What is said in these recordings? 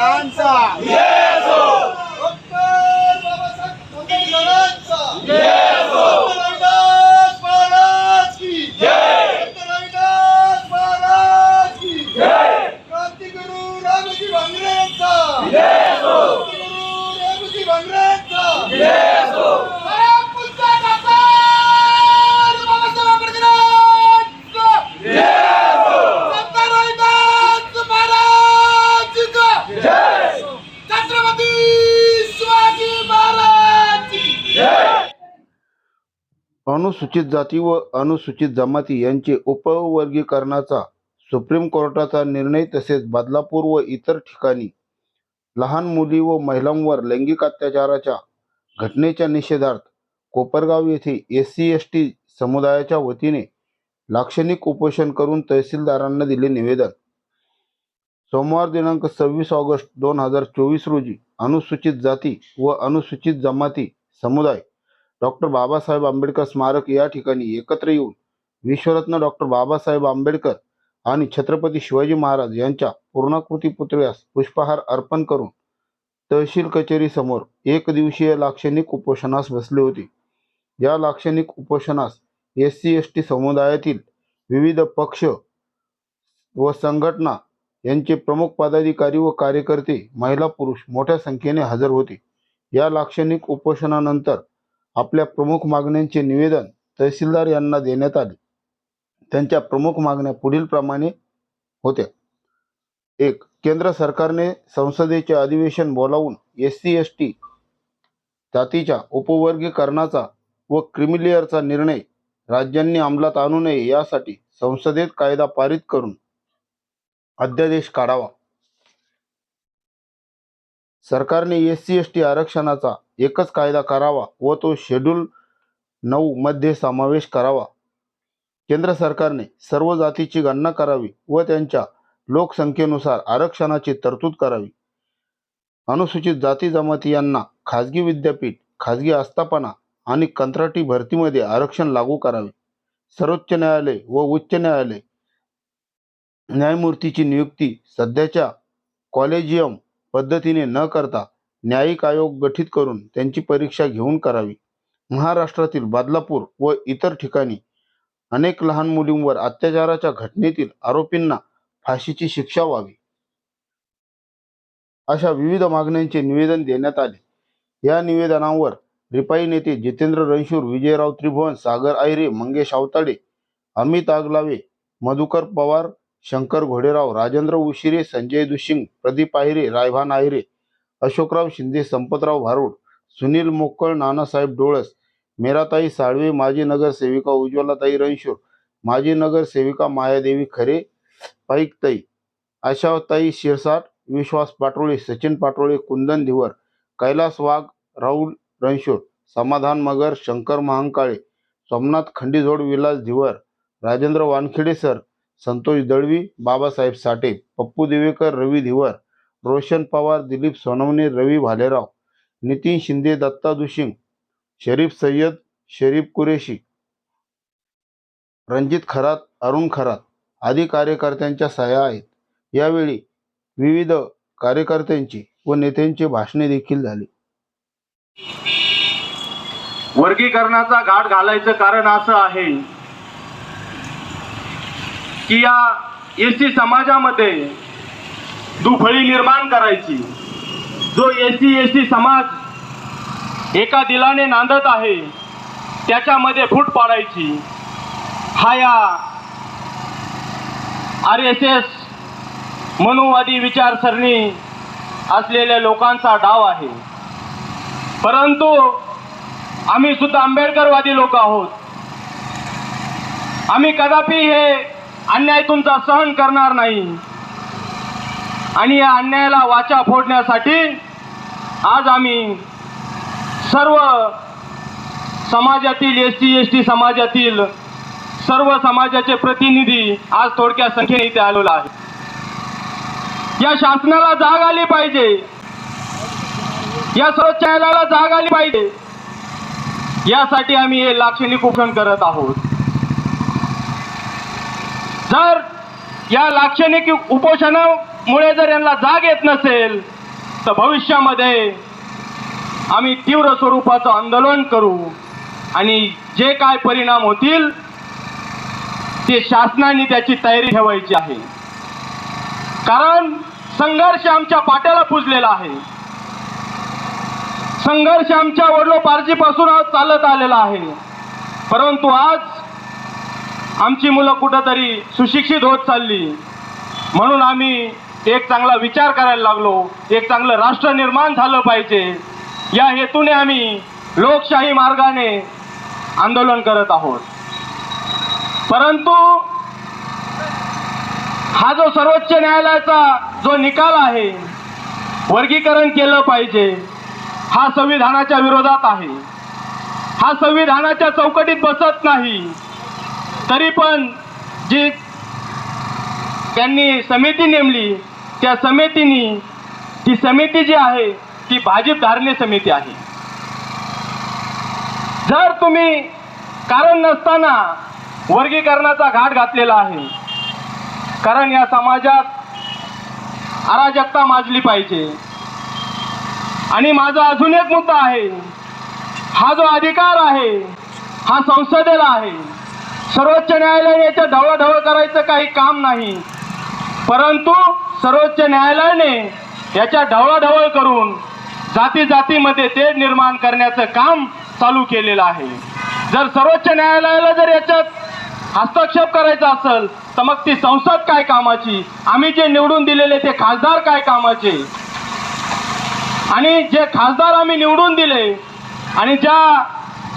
बाबासाहेबांचा डॉक्टर अनुसूचित जाती व अनुसूचित जमाती यांचे उपवर्गीकरणाचा सुप्रीम कोर्टाचा निर्णय तसेच बदलापूर व इतर ठिकाणी लहान मुली व महिलांवर लैंगिक अत्याचाराच्या घटनेच्या निषेधार्थ कोपरगाव येथे एस सी एस टी समुदायाच्या वतीने लाक्षणिक उपोषण करून तहसीलदारांना दिले निवेदन. सोमवार दिनांक सव्वीस ऑगस्ट दोन हजार चोवीस रोजी अनुसूचित जाती व अनुसूचित जमाती समुदाय डॉक्टर बाबासाहेब आंबेडकर स्मारक या ठिकाणी एकत्र येऊन विश्वरत्न डॉक्टर बाबासाहेब आंबेडकर आणि छत्रपती शिवाजी महाराज यांच्या पूर्णाकृती पुतळ्यास पुष्पहार अर्पण करून तहसील कचेरी समोर एक दिवसीय लाक्षणिक उपोषणास बसले होते. या लाक्षणिक उपोषणास एस सी एस टी समुदायातील विविध पक्ष व संघटना यांचे प्रमुख पदाधिकारी व कार्यकर्ते महिला पुरुष मोठ्या संख्येने हजर होते. या लाक्षणिक उपोषणानंतर आपल्या प्रमुख मागण्यांचे निवेदन तहसीलदार यांना देण्यात आले. त्यांच्या प्रमुख मागण्या पुढीलप्रमाणे होत्या. एक केंद्र सरकारने संसदेचे अधिवेशन बोलावून एस सी एस टी जातीच्या उपवर्गीकरणाचा व क्रिमिलेअरचा निर्णय राज्यांनी अंमलात आणू नये यासाठी संसदेत कायदा पारित करून अध्यादेश काढावा. सरकारने एस सी एस टी आरक्षणाचा एकच कायदा करावा व तो शेड्यूल नऊ मध्ये समावेश करावा. केंद्र सरकारने सर्व जातीची गणना करावी व त्यांच्या लोकसंख्येनुसार आरक्षणाची तरतूद करावी. अनुसूचित जाती जमाती यांना खाजगी विद्यापीठ खाजगी आस्थापना आणि कंत्राटी भरतीमध्ये आरक्षण लागू करावे. सर्वोच्च न्यायालय व उच्च न्यायालय न्यायमूर्तीची नियुक्ती सध्याच्या कॉलेजियम पद्धतीने न करता न्यायिक आयोग गठीत करून त्यांची परीक्षा घेऊन करावी. महाराष्ट्रातील बादलापूर व इतर ठिकाणी अनेक लहान मुलींवर अत्याचाराच्या घटनेतील आरोपींना फाशीची शिक्षा व्हावी. अशा विविध मागण्यांचे निवेदन देण्यात आले. या निवेदनावर रिपाई नेते जितेंद्र रणशूर विजयराव त्रिभुवन सागर आयरे मंगेश आवताडे अमित आगलावे मधुकर पवार शंकर घोडेराव राजेंद्र उशिरे संजय दुशिंग प्रदीप आहिरे रायभान आहिरे अशोकराव शिंदे संपतराव भारूड सुनील मोक्कळ नानासाहेब डोळस मेराताई साळवे माजी नगरसेविका उज्ज्वलाताई रणशूर माजी नगरसेविका मायादेवी खरे पाईकताई आशाताई शिरसाट विश्वास पाटोळे सचिन पाटोळे कुंदन धिवर कैलास वाघ राहुल रणशूर समाधान मगर शंकर महांकाळे सोमनाथ खंडीझोड विलास धिवर राजेंद्र वानखेडे सर संतोष दळवी बाबासाहेब साठे पप्पू दिवेकर रवी धिवर रोशन पवार दिलीप सोनवणे रवी भालेराव नितीन शिंदे दत्ता दुशिंग शरीफ सय्यद शरीफ कुरेशी रणजित खरात अरुण खरात आदी कार्यकर्त्यांच्या सह्या आहेत. यावेळी विविध कार्यकर्त्यांची व नेत्यांची भाषणे देखील झाली. वर्गीकरणाचा घाट घालायचं कारण असं आहे. की या एस सी समाजामध्ये दुफळी निर्माण करायची. जो एस सी एस टी समाज एका दिलाने नांदत आहे त्याच्यामध्ये फूट पाडायची. हा या आर एस एस मनुवादी विचारसरणी असलेल्या लोकांचा डाव आहे. परंतु आम्ही सुद्धा आंबेडकरवादी लोक आहोत. आम्ही कदापि हे अन्याय तुमचा सहन करणार नाही. आणि या अन्यायाला वाचा फोडण्यासाठी आज आम्ही सर्व समाजातील एस टी एस टी समाजातील सर्व समाजाचे प्रतिनिधी आज थोडक्या संख्येने इथे आलेलो आहे. या शासनाला जाग आली पाहिजे. या सर्व न्यायालयाला जाग आली पाहिजे. यासाठी आम्ही हे लाक्षणिक उपोषण करत आहोत. जर या लाक्षणिक उपोषणामुळे जर यांना जाग येत नसेल तर भविष्यामध्ये आम्ही तीव्र स्वरूपाचं आंदोलन करू आणि जे काय परिणाम होतील ते शासनाने त्याची तयारी ठेवायची आहे. कारण संघर्ष आमच्या पाट्याला पुजलेला आहे. संघर्ष आमच्या वडलोपार्जीपासून आज चालत आलेला आहे. परंतु आज आमची मुलं कुठंतरी सुशिक्षित होत चालली. म्हणून आम्ही एक चांगला विचार करायला लागलो. एक चांगलं राष्ट्र निर्माण झालं पाहिजे. या हेतूने आम्ही लोकशाही मार्गाने आंदोलन करत आहोत. परंतु हा जो सर्वोच्च न्यायालयाचा जो निकाल आहे वर्गीकरण केलं पाहिजे हा संविधानाच्या विरोधात आहे. हा संविधानाच्या चौकटीत बसत नाही. तरी पण जी त्यांनी समिती नेमली त्या समितीनी ती समिती जी आहे ती भाजप धारणे समिती आहे. जर तुम्ही कारण नसताना वर्गीकरणाचा घाट घातलेला आहे कारण या समाजात अराजकता माजली पाहिजे. आणि माझा अजून एक मुद्दा आहे हा जो अधिकार आहे हा संसदेला आहे. सर्वोच्च न्यायालयाने याच्या ढवळाढवळ करायचं काही काम नाही. परंतु सर्वोच्च न्यायालयाने याच्या ढवळाढवळ करून जाती जातीमध्ये तेढ निर्माण करण्याचं काम चालू केलेलं आहे. जर सर्वोच्च न्यायालयाला जर याच्यात हस्तक्षेप करायचा असेल तर मग ती संसद काय कामाची? आम्ही जे निवडून दिलेले ते खासदार काय कामाचे? आणि जे खासदार आम्ही निवडून दिले आणि ज्या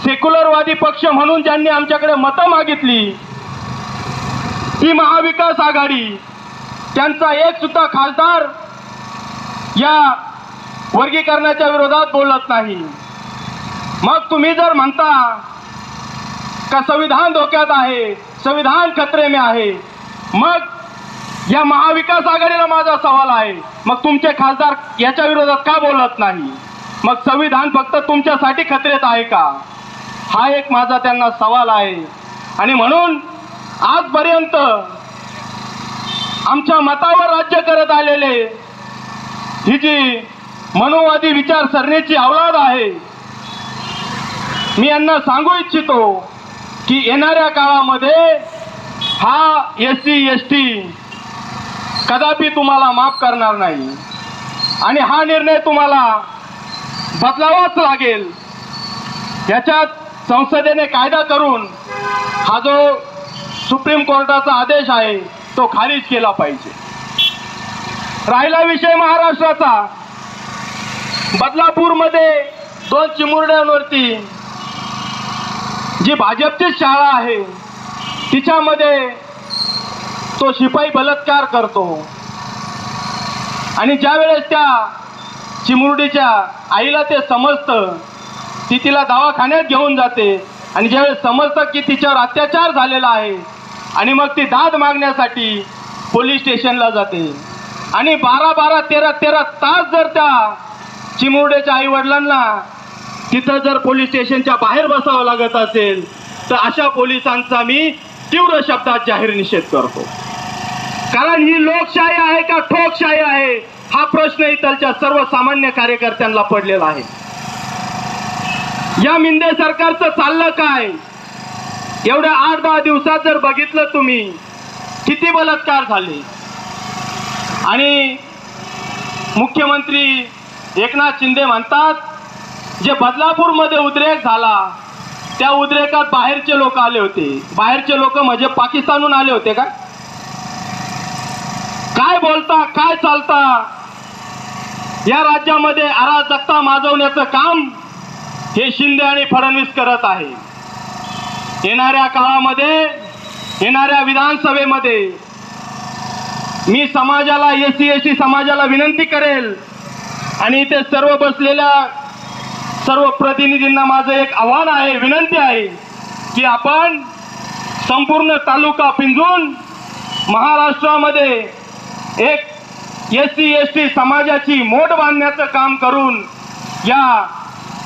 सेक्युलरवादी पक्ष म्हणून ज्यांनी आमच्याकडे मतं मागितली ती महाविकास आघाडी त्यांचा एक सुद्धा खासदार या वर्गीकरणाच्या विरोधात बोलत नाही. मग तुम्ही जर म्हणता का संविधान धोक्यात आहे संविधान खतरे में आहे मग या महाविकास आघाडीला माझा सवाल आहे. मग तुमचे खासदार याच्या विरोधात का बोलत नाही? मग संविधान फक्त तुमच्यासाठी खतरेत आहे का? हा एक माझा त्यांना सवाल आहे. आणि म्हणून आजपर्यंत आमच्या मतावर राज्य करत आलेले ही जी मनोवादी विचारसरणीची अवलाद आहे मी यांना सांगू इच्छितो की येणाऱ्या काळामध्ये हा एस सी एस टी कदापि तुम्हाला माफ करणार नाही. आणि हा निर्णय तुम्हाला बदलावाच लागेल. याच्यात संसदेने कायदा करून हा जो सुप्रीम कोर्टाचा आदेश आहे तो खारिज केला पाहिजे. राहिला विषय महाराष्ट्राचा. बदलापूरमध्ये दोन चिमुरड्यांवरती जी भाजपची शाळा आहे तिच्यामध्ये तो शिपाई बलात्कार करतो. आणि ज्यावेळेस त्या चिमुरडीच्या आईला ते समजतं ती तिला दवाखान्यात घेऊन जाते. आणि ज्यावेळेस समजतं की तिच्यावर अत्याचार झालेला आहे आणि मग ती दाद मागण्यासाठी पोलीस स्टेशनला जाते. आणि बारा बारा तेरा तेरा तास जर त्या चिमुरड्याच्या आई वडिलांना तिथं जर पोलीस स्टेशनच्या बाहेर बसावं लागत असेल तर अशा पोलिसांचा मी तीव्र शब्दात जाहीर निषेध करतो. कारण ही लोकशाही आहे का ठोकशाही आहे हा प्रश्न इथलच्या सर्वसामान्य कार्यकर्त्यांना पडलेला आहे. या मिंदे सरकारचं चाललं काय? एवढ्या आठ दहा दिवसात जर बघितलं तुम्ही किती बलात्कार झाले? आणि मुख्यमंत्री एकनाथ शिंदे म्हणतात जे बदलापूरमध्ये उद्रेक झाला त्या उद्रेकात बाहेरचे लोक आले होते. बाहेरचे लोक म्हणजे पाकिस्तानहून आले होते का? काय बोलता काय चालता? या राज्यामध्ये अराजकता माजवण्याचं काम हे शिंदे आणि फडणवीस करत आहे. येणाऱ्या काळामध्ये येणाऱ्या विधानसभेमध्ये मी समाजाला एस सी एस टी समाजाला विनंती करेल आणि इथे सर्व बसलेल्या सर्व प्रतिनिधींना माझं एक आव्हान आहे विनंती आहे की आपण संपूर्ण तालुका पिंजून महाराष्ट्रामध्ये एक एस सी एस टी समाजाची मोठ बांधण्याचं काम करून या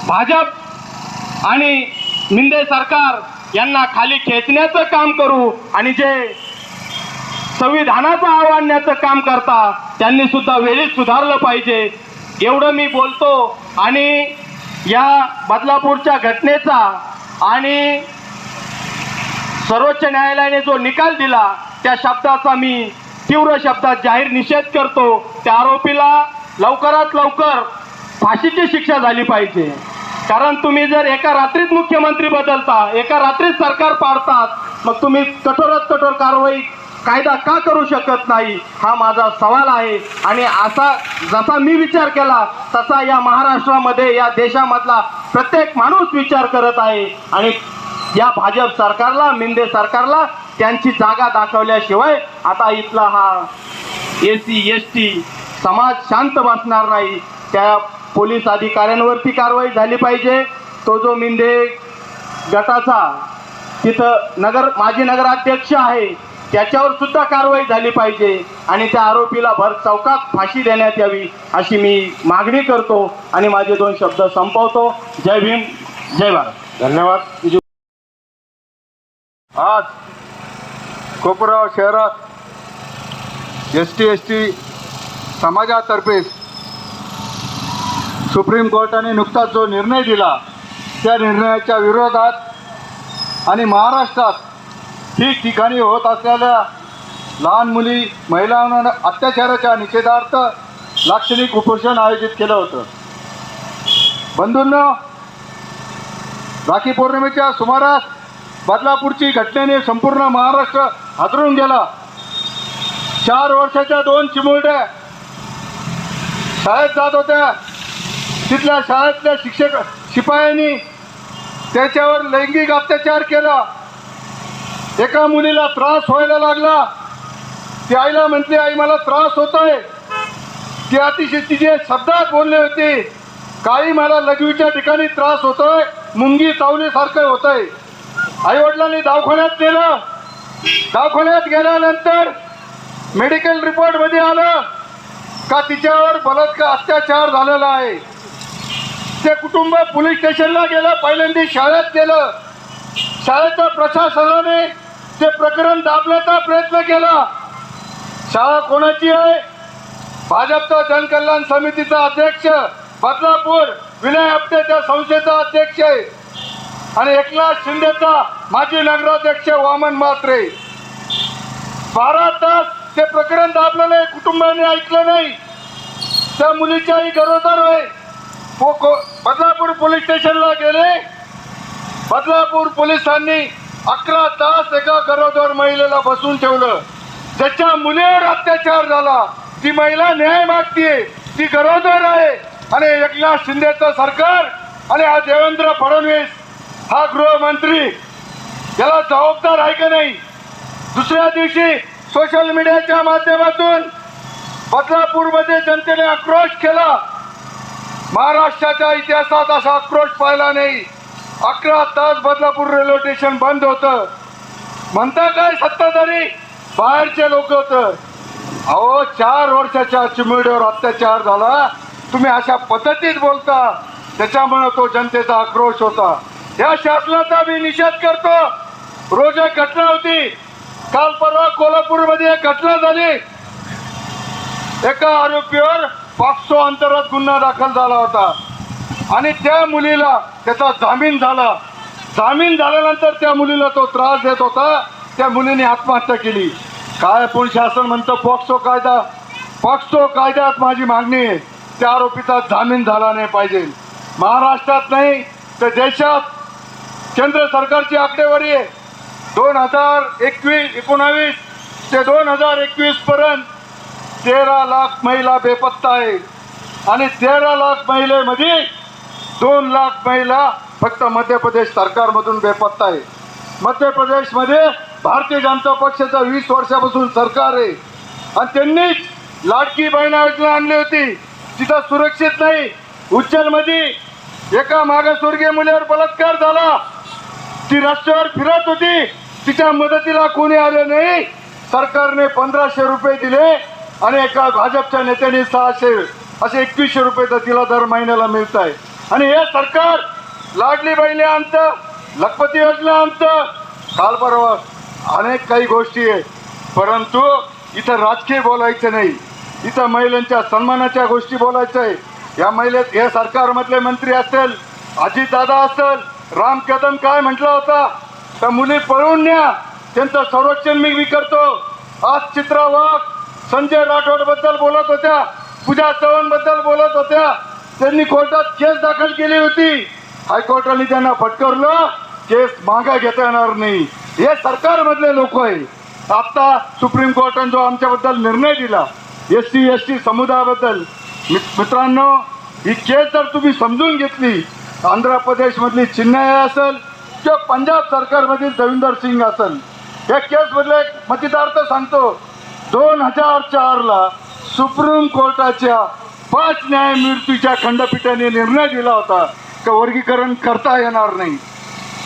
भाजप आणि मिंदे सरकार यांना खाली खेचण्याचं काम करू आणि जे संविधानाचं आव्हानाचं काम करता त्यांनी सुद्धा वेळीच सुधारलं पाहिजे. एवढं मी बोलतो. आणि या बदलापूरच्या घटनेचा आणि सर्वोच्च न्यायालयाने जो निकाल दिला त्या शब्दाचा मी तीव्र शब्दात जाहीर निषेध करतो. त्या आरोपीला लवकरात लवकर फाशीची शिक्षा झाली पाहिजे. कारण तुम्ही जर एका रात्रीत मुख्यमंत्री बदलता एका रात्रीत सरकार पाडतात मग तुम्ही कठोरात कठोर कारवाई कायदा का करू शकत नाही? हा माझा सवाल आहे. आणि असा जसा मी विचार केला तसा या महाराष्ट्रामध्ये या देशामधला प्रत्येक माणूस विचार करत आहे. आणि या भाजप सरकारला मिंदे सरकारला त्यांची जागा दाखवल्याशिवाय आता इथला हा एस सी एस टी समाज शांत बसणार नाही. त्या पोलीस अधिकाऱ्यांवरती कारवाई झाली पाहिजे. तो जो मिंदे गटाचा तिथं नगर माजी नगराध्यक्ष आहे त्याच्यावर सुद्धा कारवाई झाली पाहिजे आणि त्या आरोपीला भर चौकात फाशी देण्यात यावी अशी मी मागणी करतो आणि माझे दोन शब्द संपवतो. जय भीम जय भारत. धन्यवाद. आज कोपराव शहरात एस टी एस टी समाजातर्फे सुप्रीम कोर्टाने नुकताच जो निर्णय दिला त्या निर्णयाच्या विरोधात आणि महाराष्ट्रात ठिकठिकाणी होत असलेल्या लहान मुली महिलांना अत्याचाराच्या निषेधार्थ लाक्षणिक उपोषण आयोजित केलं होतं. बंधूंना राखी पौर्णिमेच्या सुमारास बदलापूरची घटनेने संपूर्ण महाराष्ट्र हादरून गेला. चार वर्षाच्या दोन चिमुरड्या शाळेत जात होत्या. तिथल्या शाळेतल्या शिक्षक शिपायांनी त्याच्यावर लैंगिक अत्याचार केला. एका मुलीला त्रास व्हायला लागला. ती आईला म्हटली आई मला त्रास होतोय ती अतिशय तिचे शब्दात बोलले होते काही मला लघवीच्या ठिकाणी त्रास होतोय मुंगी चावलीसारखं होतंय. आई वडिलांनी दवाखान्यात नेलं. दवाखान्यात गेल्यानंतर मेडिकल रिपोर्टमध्ये आलं का तिच्यावर बलात्कार अत्याचार झालेला आहे. ते कुटुंब पोलीस स्टेशनला गेलं पहिल्यांदा शाळेत गेलं. शाळेच्या प्रशासनाने ते प्रकरण दाबण्याचा प्रयत्न केला. शाळा कोणाची आहे? भाजपचा जनकल्याण समितीचा अध्यक्ष बदलापूर विनय आपटेच्या संस्थेचा अध्यक्ष आहे. आणि एकनाथ शिंदेचा माजी नगराध्यक्ष वामन मात्रे बारा तास ते प्रकरण दाबलं नाही कुटुंबाने ऐकलं नाही. त्या मुलीच्याही गरोदर आहे. हो, बदलापूर पोलीस स्टेशनला गेले. बदलापूर पोलिसांनी अकरा तास एका गरोदर महिलेला बसून ठेवलं. ज्याच्या मुलीवर अत्याचार झाला ती महिला न्याय मागतीये ती गरोदर आहे. आणि एकनाथ शिंदेचं सरकार आणि हा देवेंद्र फडणवीस हा गृहमंत्री याला जबाबदार आहे का नाही? दुसऱ्या दिवशी सोशल मीडियाच्या माध्यमातून बदलापूरमध्ये जनतेने आक्रोश केला. महाराष्ट्राच्या इतिहासात असा आक्रोश पाहिला नाही. अकरा तास बदलापूर रेल्वे स्टेशन बंद होतं. म्हणता काय सत्ताधारी बाहेरचे लोक होतं. अहो चार वर्षाच्या चिमुरड्यावर अत्याचार झाला. तुम्ही अशा पद्धतीत बोलता. त्याच्यामुळे तो जनतेचा आक्रोश होता. या शासनाचा मी निषेध करतो. रोज एक घटना होती. काल परवा कोल्हापूरमध्ये एक घटना झाली. एका आरोपीवर पॉक्सो अंतर्गत गुन्हा दाखल झाला होता. आणि त्या मुलीला त्याचा जामीन झाला. जामीन झाल्यानंतर त्या मुलीला तो त्रास देत होता. त्या मुलीने आत्महत्या केली. काय पण शासन म्हणतं पॉक्सो कायदा पॉक्सो कायद्यात माझी मागणी आहे. त्या आरोपीचा जामीन झाला नाही पाहिजे. महाराष्ट्रात नाही तर देशात केंद्र सरकारची आकडेवारी आहे. दोन हजार एकवीस एकोणावीस ते दोन हजार एकवीसपर्यंत तेरा लाख महिला बेपत्ता आहे. आणि तेरा लाख महिलेमध्ये म्हणजे दोन लाख महिला फक्त मध्य प्रदेश सरकारमधून बेपत्ता आहे. मध्य प्रदेशमध्ये भारतीय जनता पक्षाचा वीस वर्षापासून सरकार आहे. आणि त्यांनीच लाडकी बहिणा योजना आणली होती. तिथं सुरक्षित नाही. उज्जैनमध्ये एका मागासवर्गीय मुलीवर बलात्कार झाला. ती रस्त्यावर फिरत होती. तिच्या मदतीला कोणी आले नाही. सरकारने पंधराशे रुपये दिले. आणि एका भाजपच्या नेत्याने सहाशे असे एकवीसशे रुपये तर तिला दर महिन्याला मिळत आहे आणि हे सरकार लाडली बहिणी आणतं लखपती योजना आणतं काल परवा अनेक काही गोष्टी आहे. परंतु इथं राजकीय बोलायचं नाही. इथं महिलांच्या सन्मानाच्या गोष्टी बोलायचं आहे. या महिलेत हे सरकारमधले मंत्री असतील अजितदादा असेल राम कदम काय म्हटलं होता? तर मुली पळवून न्या. त्यांचं संरक्षण मी मी करतो. आज चित्रा वाघ संजय राठोडबद्दल बोलत होत्या पूजा चव्हाणबद्दल बोलत होत्या. त्यांनी कोर्टात केस दाखल केली होती. हायकोर्टाने त्यांना फटकारलं केस मागा घेता येणार नाही. हे सरकारमधले लोक आहे. आता सुप्रीम कोर्टाने जो आमच्याबद्दल निर्णय दिला एस सी एस टी समुदायाबद्दल मित्रांनो ही केस जर तुम्ही समजून घेतली आंध्र प्रदेशमधली चिन्मय असेल किंवा पंजाब सरकारमधील दविंदर सिंग असेल या केसमधले एक तर सांगतो दोन हजार चारला सुप्रीम कोर्टाच्या पाच न्यायमूर्तीच्या खंडपीठाने निर्णय दिला होता का वर्गीकरण करता येणार नाही?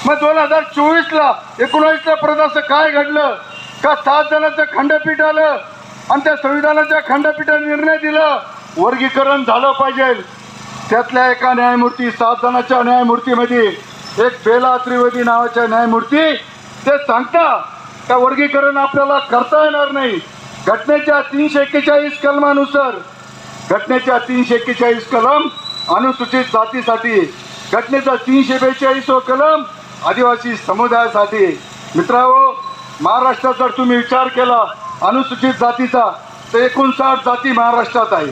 मग दोन हजार चोवीसला एकोणावीसला परत असं काय घडलं? का सात जणांचं खंडपीठ आलं आणि त्या संविधानाच्या खंडपीठाने निर्णय दिला? वर्गीकरण झालं पाहिजे. त्यातल्या एका न्यायमूर्ती सात जणांच्या न्यायमूर्तीमध्ये एक बेला त्रिवेदी नावाच्या न्यायमूर्ती ते सांगता का वर्गीकरण आपल्याला करता येणार नाही? घटनेच्या तीनशे एक्केचाळीस कलमानुसार घटनेच्या तीनशे एक्केचाळीस कलम अनुसूचित जातीसाठी घटनेचा तीनशे बेचाळीस कलम आदिवासी समुदायासाठी. मित्रांनो महाराष्ट्रात जर तुम्ही विचार केला अनुसूचित जातीचा तर एकोणसाठ जाती महाराष्ट्रात आहे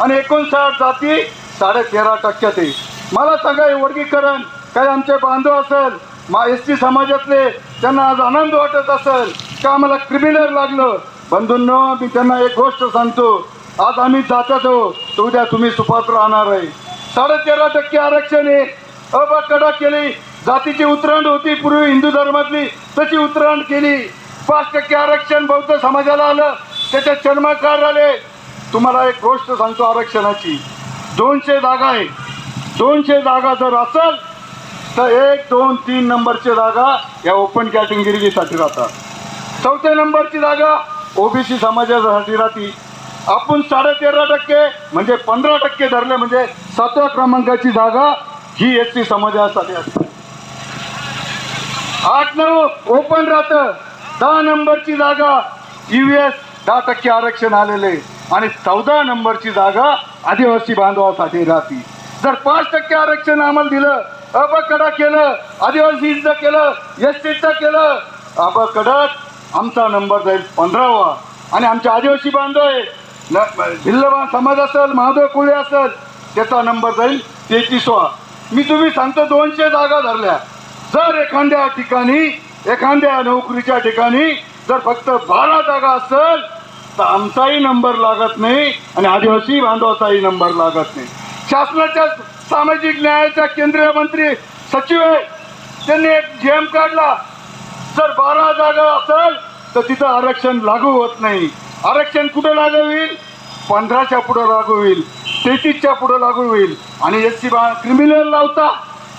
आणि एकोणसाठ जाती साडे तेरा टक्क्यात आहे मला सांगा हे वर्गीकरण काही आमचे बांधव असेल मा एस टी समाजातले त्यांना आज आनंद वाटत असेल का आम्हाला क्रिमिनल लागलं? बंधूंनो मी त्यांना एक गोष्ट सांगतो. आज आम्ही जातात हो. तर उद्या तुम्ही सुपात्र राहणार आहे. साडे तेरा टक्के आरक्षण आहे अबा कडक केली. जातीची उतरंड होती पूर्वी हिंदू धर्मातली. तशी उतरंड केली. पाच टक्के आरक्षण बौद्ध समाजाला आलं. त्याच्यात चर्माकार आले. तुम्हाला एक गोष्ट सांगतो आरक्षणाची. दोनशे जागा आहे. दोनशे जागा जर असेल तर एक दोन तीन नंबरची जागा या ओपन कॅटेगरीसाठी राहतात. चौथ्या नंबरची जागा ओबीसी समाजासाठी राहती. आपण साडे तेरा टक्के म्हणजे पंधरा टक्के धरले म्हणजे सातव्या क्रमांकाची जागा ही एस टी समाजासाठी असते. आठ नऊ ओपन राहतं. दहा नंबरची जागा ईव्हीएस दहा टक्के आरक्षण आलेले आणि चौदा नंबरची जागा आदिवासी बांधवासाठी राहते. जर पाच टक्के आरक्षण आम्हाला दिलं अबकडा केलं आदिवासीचं केलं एस टीचं केलं अबकडक आमचा नंबर जाईल पंधरावा. आणि आमचे आदिवासी बांधव आहे न भिल्लबा समाज असेल महादेव कुळे असेल त्याचा नंबर जाईल तेहतीसवा. मी तुम्ही सांगतो दोनशे जागा धरल्या. जर एखाद्या ठिकाणी एखाद्या नोकरीच्या ठिकाणी जर फक्त बारा जागा असेल तर आमचाही नंबर लागत नाही आणि आदिवासी बांधवाचाही नंबर लागत नाही. शासनाच्या सामाजिक न्यायाच्या केंद्रीय मंत्री सचिव आहे त्यांनी एक जेम काढला जर बारा जागा असेल तर तिथं आरक्षण लागू होत नाही. आरक्षण कुठं लागू होईल? पंधराच्या पुढं लागू होईल तेहतीसच्या पुढं लागू होईल. आणि एस सी बा क्रिमिनल लावता.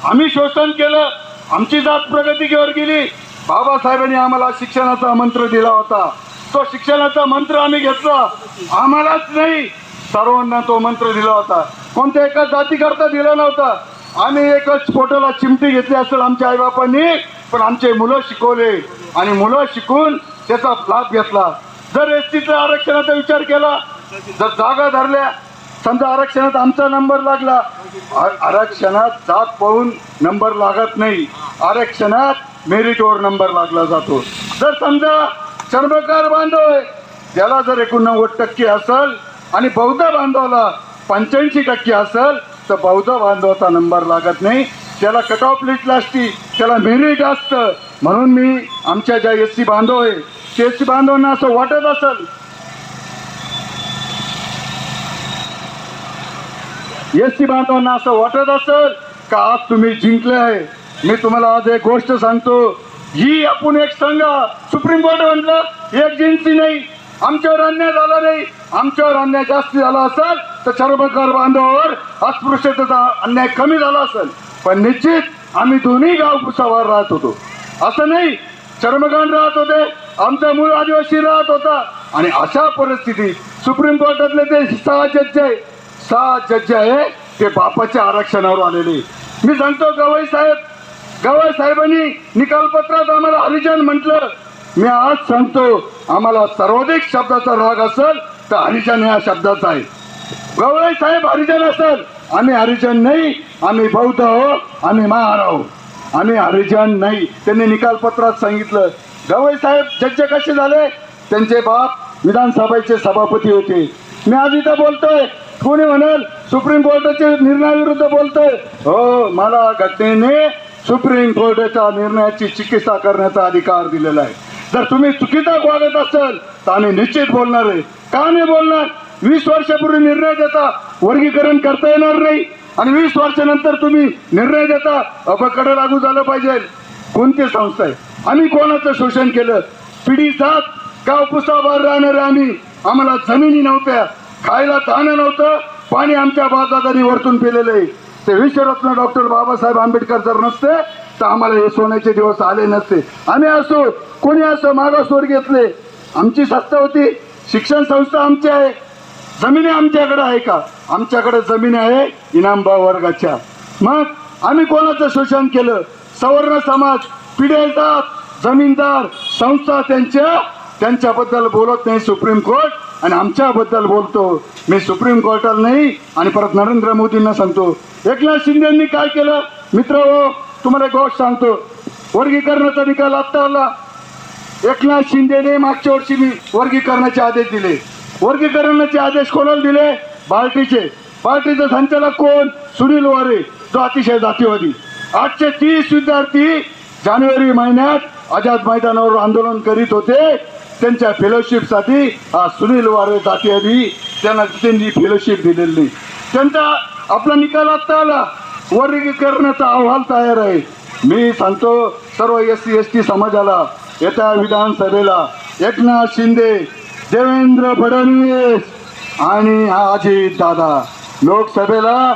आम्ही शोषण केलं आमची जात प्रगतीवर गेली. बाबासाहेबांनी आम्हाला शिक्षणाचा मंत्र दिला होता. तो शिक्षणाचा मंत्र आम्ही घेतला. आम्हालाच नाही. सर्वांना तो मंत्र दिला होता. कोणत्या एका जातीकरता दिला नव्हता. आम्ही एकच फोटोला चिमटी घेतली असेल आमच्या आईबापांनी. पण आमचे मुलं शिकवले आणि मुलं शिकून त्याचा लाभ घेतला. जर एस टीचा आरक्षणाचा विचार केला जर जागा धरल्या समजा आरक्षणात आमचा नंबर लागला आरक्षणात जात पाहून नंबर लागत नाही. आरक्षणात मेरिटवर नंबर लागला जातो. जर समजा चर्मकार बांधव आहे त्याला जर एकोणनव्वद टक्के असेल आणि बौद्ध बांधवाला पंच्याऐंशी टक्के असेल तर बौद्ध बांधवाचा नंबर लागत नाही. त्याला कट ऑफ लिस्ट असती त्याला मेरिट असतं. म्हणून मी आमच्या ज्या एस सी बांधव आहे ते एस सी बांधवांना असं वाटत असेल. एस सी बांधवांना असं वाटत असेल का आज तुम्ही जिंकले आहे? मी तुम्हाला आज एक गोष्ट सांगतो. ही आपण एक सांगा. सुप्रीम कोर्ट म्हटलं एक जिंकली नाही. आमच्यावर अन्याय झाला नाही. आमच्यावर अन्याय जास्त झाला असेल तर सर्वकार बांधवावर अस्पृश्यतेचा अन्याय कमी झाला असेल. पण निश्चित आम्ही दोन्ही गाव कुसावर राहत होतो. असं नाही चर्मगान राहत होते आमचा मूळ आदिवासी राहत होता. आणि अशा परिस्थितीत सुप्रीम कोर्टातले ते सहा जज आहे सहा जज आहे ते बापाच्या आरक्षणावर आलेले. मी सांगतो गवई साहेब गवई साहेबांनी निकालपत्रात आम्हाला हरिजन म्हटलं. मी आज सांगतो आम्हाला सर्वाधिक शब्दाचा राग असेल तर हरिजन या शब्दाचा आहे. गवई साहेब हरिजन असेल. आम्ही हरिजन नाही आम्ही बौद्ध आहो आम्ही महार आहो. आम्ही हरिजन नाही. त्यांनी निकाल पत्रात सांगितलं. गवई साहेब जज्ज कसे झाले? त्यांचे बाप विधानसभेचे सभापती होते. मी आज इथं बोलतोय. कोणी म्हणाल? सुप्रीम कोर्टाच्या निर्णयाविरुद्ध बोलतोय. हो मला घटनेने सुप्रीम कोर्टाच्या निर्णयाची चिकित्सा करण्याचा अधिकार दिलेला आहे. जर तुम्ही चुकीचा वागत असाल तर आम्ही निश्चित बोलणार आहे. का नाही बोलणार? वीस वर्षापूर्वी निर्णय देता. वर्गीकरण करता येणार नाही. आणि वीस वर्षानंतर तुम्ही निर्णय देता अपकडे लागू झालं पाहिजे. कोणती संस्था आहे? आम्ही कोणाचं शोषण केलं? पिढी जात गाव पुसाबाहेर राहणारे आम्ही. आम्हाला जमिनी नव्हत्या. खायला दाणं नव्हतं. पाणी आमच्या बाजादारी वरतून पिलेलं आहे. ते विश्वरत्न डॉक्टर बाबासाहेब आंबेडकर जर नसते तर आम्हाला हे सोन्याचे दिवस आले नसते. आम्ही असो कोणी असो मागासवर्गीयतले आमची संस्था होती. शिक्षण संस्था आमची आहे. जमिनी आमच्याकडे आहे का? आमच्याकडे जमीन आहे इनामबा वर्गाच्या. मग आम्ही कोणाचं शोषण केलं? सवर्ण समाज पिढ्यादार जमीनदार संस्था त्यांच्या त्यांच्याबद्दल बोलत नाही सुप्रीम कोर्ट आणि आमच्याबद्दल बोलतो. मी सुप्रीम कोर्टाला नाही आणि परत नरेंद्र मोदींना सांगतो. एकनाथ शिंदेंनी काय केलं? मित्र हो तुम्हाला एक गोष्ट सांगतो. वर्गीकरणाचा निकाल आत्ता आला. एकनाथ शिंदेने मागच्या वर्षी मी वर्गीकरणाचे आदेश दिले. वर्गीकरणाचे आदेश कोणाला दिले? पार्टीचे. पार्टीचा संचालक कोण? सुनील वारे जो अतिशय जातीवादी. आठशे तीस विद्यार्थी जानेवारी महिन्यात आझाद मैदानावर आंदोलन करीत होते. त्यांच्या फेलोशिपसाठी हा सुनील वारे जातीवादी त्यांना त्यांनी फेलोशिप दिलेली नाही. त्यांचा आपला निकाल आत्ता आला. वर्गीकरणाचा अहवाल तयार आहे. मी सांगतो सर्व एस सी एस टी समाजाला येत्या विधानसभेला एकनाथ शिंदे देवेंद्र फडणवीस आणि अजित दादा. लोकसभेला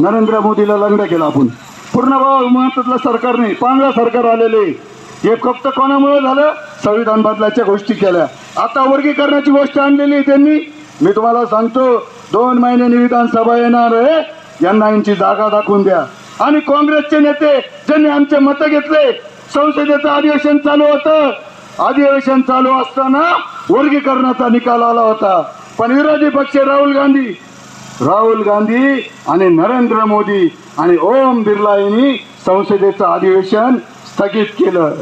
नरेंद्र मोदीला लग्न केला आपण. पूर्ण बहुमतातलं महत्वातलं सरकार नाही पांगळा सरकार आलेले. हे फक्त कोणामुळे झालं? संविधान बदलाच्या गोष्टी केल्या. आता वर्गीकरणाची गोष्ट आणलेली आहे त्यांनी. मी तुम्हाला सांगतो दोन महिन्यांनी विधानसभा येणार आहे. यांना यांची जागा दाखवून द्या. आणि काँग्रेसचे नेते ज्यांनी आमचे मतं घेतले संसदेचं अधिवेशन चालू होतं अधिवेशन चालू असताना वर्गीकरणाचा निकाल आला होता. पण विरोधी पक्ष राहुल गांधी राहुल गांधी आणि नरेंद्र मोदी आणि ओम बिर्ला यांनी संसदेचं अधिवेशन स्थगित केलं.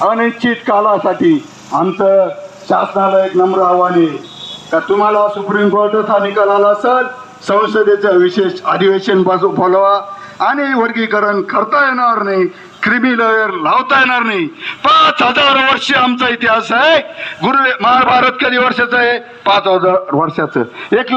अनिश्चित कालासाठी आमचं शासनाला एक नम्र आव्हान आहे. का तुम्हाला सुप्रीम कोर्टाचा निकाल आला असेल संसदेचं विशेष अधिवेशन बाजू बोलवा आणि वर्गीकरण करता येणार नाही. क्रिमी लावता येणार नाही. पाच हजार वर्ष आमचा इतिहास आहे. गुरु महाभारत कधी वर्षाचा आहे? पाच हजार वर्षाचं. एक